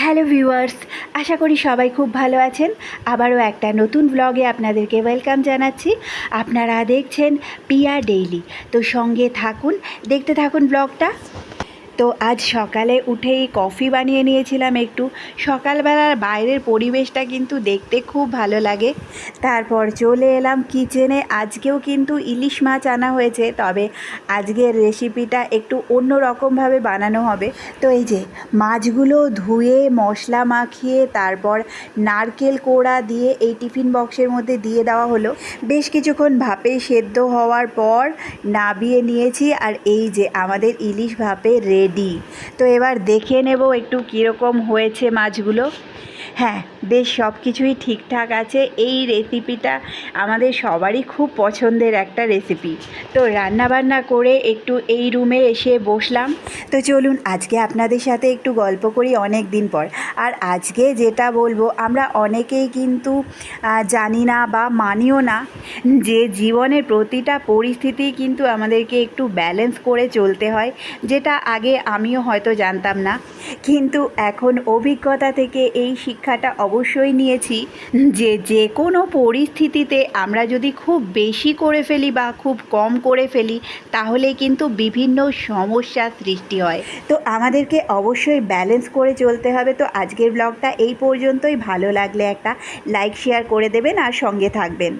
Hello viewers, আশা করি সবাই খুব ভালো আছেন। আবারও একটা নতুন ব্লগে আপনাদেরকে ওয়েলকাম জানাচ্ছি। আপনারা দেখছেন পিয়া ডেইলি তো সঙ্গে থাকুন, দেখতে থাকুন ব্লগটা তো আজ সকালে উঠেই কফি বানিয়ে নিয়েছিলাম একটু। সকালবেলার বাইরের পরিবেশটা কিন্তু দেখতে খুব ভালো লাগে। তারপর চলে এলাম কিচেনে। আজকেও কিন্তু ইলিশ মাছ আনা হয়েছে, তবে আজকের রেসিপিটা একটু অন্য রকমভাবে বানানো হবে। তো এই যে, মাছগুলো ধুয়ে, মশলা মাখিয়ে, তারপর নারকেল কোড়া দিয়ে এই টিফিন বক্সের মধ্যে দিয়ে দেওয়া হলো। বেশ কিছুক্ষণ ভাপে সেদ্ধ হওয়ার পর নাবিয়ে নিয়েছি। আর এই যে, আমাদের ইলিশ ভাপে রেডি তো এবার দেখে নেব একটু কীরকম হয়েছে মাছগুলো। হ্যাঁ বেশ সব কিছুই ঠিকঠাক আছে। এই রেসিপিটা আমাদের সবারই খুব পছন্দের একটা রেসিপি তো রান্নাবান্না করে একটু এই রুমে এসে বসলাম। তো চলুন, আজকে আপনাদের সাথে একটু গল্প করি অনেক দিন পর। আর আজকে যেটা বলব, আমরা অনেকেই কিন্তু জানি না বা মানিও না যে জীবনের প্রতিটা পরিস্থিতি কিন্তু আমাদেরকে একটু ব্যালেন্স করে চলতে হয়, যেটা আগে আমিও হয়তো জানতাম না। কিন্তু এখন অভিজ্ঞতা থেকে এই শিক্ষাটা অবশ্যই নিয়েছি যে যে কোনো পরিস্থিতিতে আমরা যদি খুব বেশি করে ফেলি বা খুব কম করে ফেলি, তাহলে কিন্তু বিভিন্ন সমস্যার সৃষ্টি হয়। তো আমাদেরকে অবশ্যই ব্যালেন্স করে চলতে হবে। তো আজকের ব্লগটা এই পর্যন্তই। ভালো লাগলে একটা লাইক শেয়ার করে দেবেন আর সঙ্গে থাকবেন।